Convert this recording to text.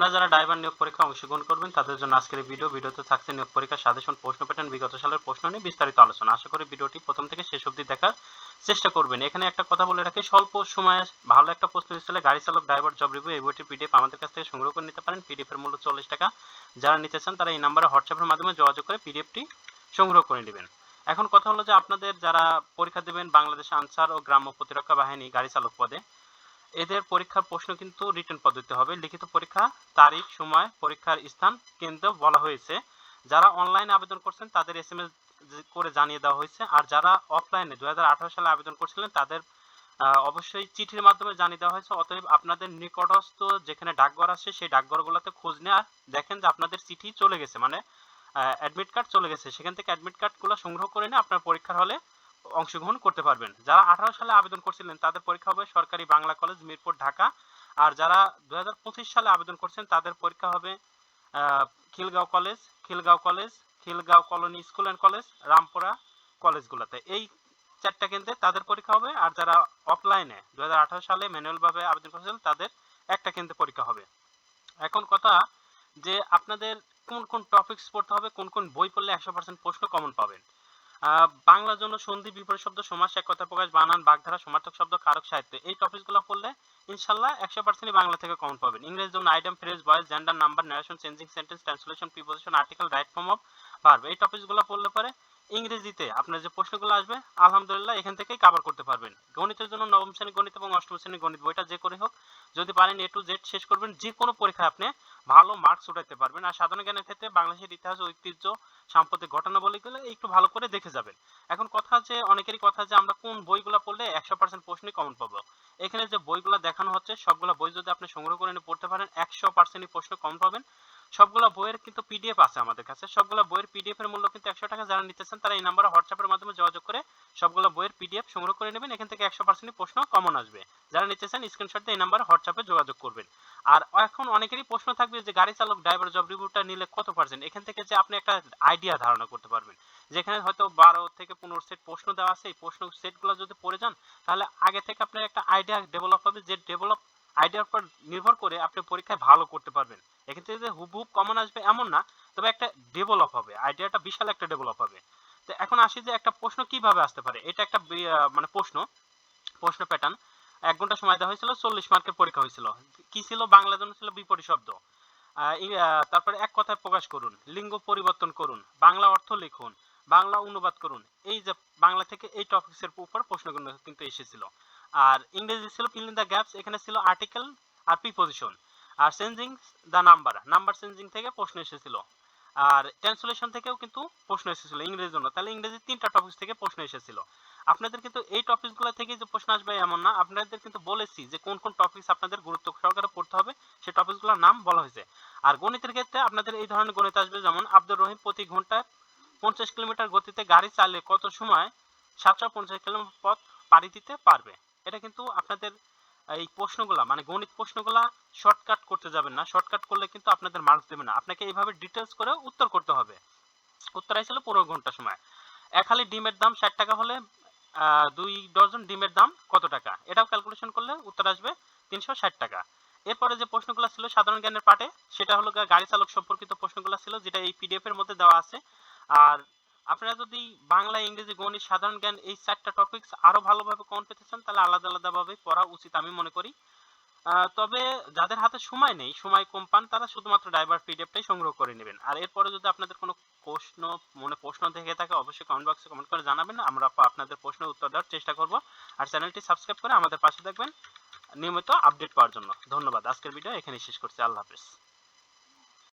আপনারা যারা ড্রাইভার নিয়োগ পরীক্ষা অংশগ্রহণ করবেন, তাদের জন্য আজকের ভিডিও ভিডিওতে থাকছে নিয়োগ পরীক্ষার সাজেশন, প্রশ্ন প্যাটার্ন বিগত সালের প্রশ্ন নিয়ে বিস্তারিত আলোচনা। আশা করি ভিডিওটি প্রথম থেকে শেষ অবধি দেখার চেষ্টা করবেন। এখানে একটা কথা বলে রাখি, স্বল্প সময়ে ভালো একটা প্রশ্ন স্থলে গাড়ি চালক ড্রাইভার জব রিভিউ এই বইটির পিডিএফ আমাদের কাছ থেকে সংগ্রহ করে নিতে পারেন। পিডিএফ এর মূল্য চল্লিশ টাকা। যারা নিতে চান, তারা এই নাম্বারে হোয়াটসঅ্যাপের মাধ্যমে যোগাযোগ করে পিডিএফটি সংগ্রহ করে নেবেন। এখন কথা হলো যে, আপনাদের যারা পরীক্ষা দেবেন বাংলাদেশ আনসার ও গ্রাম্য প্রতিরক্ষা বাহিনী গাড়ি চালক পদে এদের পরীক্ষার প্রশ্ন কিন্তু রিটার্ন পদ্ধতি হবে। লিখিত পরীক্ষা, তারিখ, সময়, পরীক্ষার স্থান, কেন্দ্র বলা হয়েছে। যারা অনলাইনে আবেদন করছেন, তাদের এস করে জানিয়ে দেওয়া হয়েছে। আর যারা অফলাইনে দু সালে আবেদন করছিলেন, তাদের অবশ্যই চিঠির মাধ্যমে জানিয়ে দেওয়া হয়েছে। অতএব আপনাদের নিকটস্থ যেখানে ডাকঘর আছে, সেই ডাকঘরগুলোতে খোঁজ নিয়ে আর দেখেন যে আপনাদের চিঠি চলে গেছে। মানে অ্যাডমিট কার্ড চলে গেছে। সেখান থেকে অ্যাডমিট কার্ডগুলো সংগ্রহ করে নিয়ে আপনার পরীক্ষার হলে অংশগ্রহণ করতে পারবেন। যারা আঠারো সালে আবেদন করছিলেন, তাদের পরীক্ষা হবে সরকারি বাংলা কলেজ মিরপুর, ঢাকা। আর যারা দু সালে আবেদন করছেন, তাদের পরীক্ষা হবে Khilgaon college Khilgaon college, Khilgaon colony school and college, Rampura কলেজগুলোতে। এই চারটা কেন্দ্রে তাদের পরীক্ষা হবে। আর যারা অফলাইনে দু হাজার আঠারো সালে ম্যানুয়াল ভাবে আবেদন করেছিলেন তাদের একটা কেন্দ্রে পরীক্ষা হবে। এখন কথা যে, আপনাদের কোন কোন টপিকস পড়তে হবে, কোন কোন বই পড়লে একশো পার্সেন্ট প্রশ্ন কমন পাবেন। বাংলার জন্য সন্ধি বিপরীত শব্দ সমাস এক কথা প্রকাশ, বানান, বাগধারা, সমার্থক শব্দ, কারক সাহিত্য। এই টপিকগুলো পড়লে ইনশাল্লাহ একশো পার্সেন্ট বাংলা থেকে কমন পাবেন। ইংরেজি জন্য item phrase voice gender number narration changing sentence translation preposition article right form of verb এই টপিকগুলো পড়লে পরে ইংরেজিতে আপনার যে প্রশ্নগুলো আসবে, আলহামদুলিল্লাহ এখান থেকেই কভার করতে পারবেন। গণিতের জন্য নবম শ্রেণি গণিত এবং অষ্টম শ্রেণি গণিত বইটা যে করে হোক, যদি পারেন এ টু জেড শেষ করবেন যে কোনো পরীক্ষায় আপনি ভালো মার্কস উঠাতে পারবেন। আর সাধারণ জ্ঞানের ক্ষেত্রে বাংলাদেশের ইতিহাস, ঐতিহ্য, সাম্প্রতিক ঘটনাবলীগুলো একটু ভালো করে দেখে যাবেন। এখন কথা আছে অনেকেরই কথা যে, আমরা কোন বইগুলো পড়লে একশো পার্সেন্ট প্রশ্নই কমন পাবো? এখানে যে বইগুলো দেখানো হচ্ছে, সবগুলো বই যদি আপনি সংগ্রহ করে নিয়ে পড়তে পারেন, একশো পার্সেন্টই প্রশ্ন কম পাবেন। সবগুলো বইয়ের কিন্তু পিডিএফ আছে আমাদের কাছে। সবগুলো বইয়ের পিডিএফ এর মূল্য কিন্তু একশো টাকা যারা নিতেছেন, তারা এই নাম্বারে হোয়াটসঅ্যাপের মাধ্যমে যোগাযোগ করে সবগুলো বইয়ের পিডিএফ সংগ্রহ করে নেবেন। এখান থেকে একশো পার্সেন্ট প্রশ্ন কমন আসবে। যারা নিতেছেন স্ক্রিনশট দিয়ে এই নাম্বারে হোয়াটসঅ্যাপে যোগাযোগ করবেন। আর এখন অনেকেরই প্রশ্ন থাকবে যে, গাড়ি চালক ড্রাইভার জব রিভিউটা নিলে কত পার্সেন্ট এখান থেকে যে আপনি একটা আইডিয়া ধারণা করতে পারবেন। যেখানে হয়তো বারো থেকে পনেরো সেট প্রশ্ন দেওয়া আছে, এই প্রশ্ন সেটগুলো যদি পড়ে যান, তাহলে আগে থেকে আপনার একটা আইডিয়া ডেভেলপ হবে। যে ডেভেলপ আইডিয়ার উপর নির্ভর করে আপনি পরীক্ষায় ভালো করতে পারবেন। এক্ষেত্রে যে হুবহুব কমন আসবে এমন না, তবে একটা ডেভেলপ হবে আইডিয়াটা বিশাল একটা ডেভেলপ হবে। তো এখন আসি যে একটা প্রশ্ন কীভাবে আসতে পারে? এটা একটা মানে প্রশ্ন প্রশ্ন প্যাটার্ন এক ঘণ্টা সময় দেওয়া হয়েছিল, চল্লিশ মার্কের পরীক্ষা হয়েছিল। কি ছিল? বাংলা জন্য ছিল বিপরীত শব্দ। তারপরে এক কথায় প্রকাশ করুন, লিঙ্গ পরিবর্তন করুন, বাংলা অর্থ লিখুন, বাংলা অনুবাদ করুন। এই যে বাংলা থেকে এই টপিকসের উপর প্রশ্নগুলো কিন্তু এসেছিল। আর ইংরেজি ছিল ফিল ইন দ্য গ্যাপস এখানে ছিল আর্টিকেল আর preposition R changing the number number changing থেকে প্রশ্ন এসেছিল। আর ট্রান্সলেশন থেকেও কিন্তু প্রশ্ন এসেছিল ইংরেজির জন্য। তাহলে ইংরেজি তিনটা টপিক থেকে প্রশ্ন এসেছিল। আপনাদের কিন্তু এই টপিকগুলো থেকে যে প্রশ্ন আসবে এমন না। আপনাদের কিন্তু বলেছি যে কোন কোন টপিকস আপনাদের গুরুত্ব সহকারে পড়তে হবে সেই টপিকগুলোর নাম বলা হয়েছে। আর গণিতের ক্ষেত্রে আপনাদের এই ধরনের গণিত আসবে, যেমন আব্দুর রহিম প্রতি ঘন্টায় পঞ্চাশ কিলোমিটার গতিতে গাড়ি চালিয়ে কত সময় সাতশো পঞ্চাশ কিলোমিটার পথ পাড়ি দিতে পারবে। এটা কিন্তু আপনাদের এই প্রশ্নগুলা মানে গণিত প্রশ্নগুলা শর্টকাট করতে যাবেন না। শর্টকাট করলে কিন্তু আপনাদের মার্কস দেবে না। আপনাকে এইভাবে ডিটেলস করে উত্তর করতে হবে। উত্তর আইছিল পনেরো ঘণ্টা সময়। এক হালি ডিমের দাম ষাট টাকা হলে দুই ডজন ডিমের দাম কত টাকা? এটাও ক্যালকুলেশন করলে উত্তর আসবে তিনশো ষাট টাকা। এরপরে যে প্রশ্নগুলো ছিল সাধারণ জ্ঞানের পাঠে, সেটা হলো গাড়ি চালক সম্পর্কিত প্রশ্নগুলো ছিল, যেটা এই পিডিএফ এর মধ্যে দেওয়া আছে। আর আপনারা যদি বাংলা, ইংরেজি, গণিত, সাধারণ জ্ঞান এই চারটা টপিকস আরও ভালোভাবে কমন পেতে চান, তাহলে আলাদা আলাদা ভাবে পড়া উচিত আমি মনে করি। তবে যাদের হাতে সময় নেই, সময় কম পান, তারা শুধুমাত্র ড্রাইভার পিডিএফটাই সংগ্রহ করে নেবেন। আর এরপরে যদি আপনাদের কোনো প্রশ্ন, মনে প্রশ্ন থেকে থাকে, অবশ্যই কমেন্ট বক্সে কমেন্ট করে জানাবেন। আমরা আপনাদের প্রশ্নের উত্তর দেওয়ার চেষ্টা করব। আর চ্যানেলটি সাবস্ক্রাইব করে আমাদের পাশে থাকবেন নিয়মিত আপডেট পাওয়ার জন্য। ধন্যবাদ। আজকের ভিডিও এখানে শেষ করছি। আল্লাহ হাফেজ।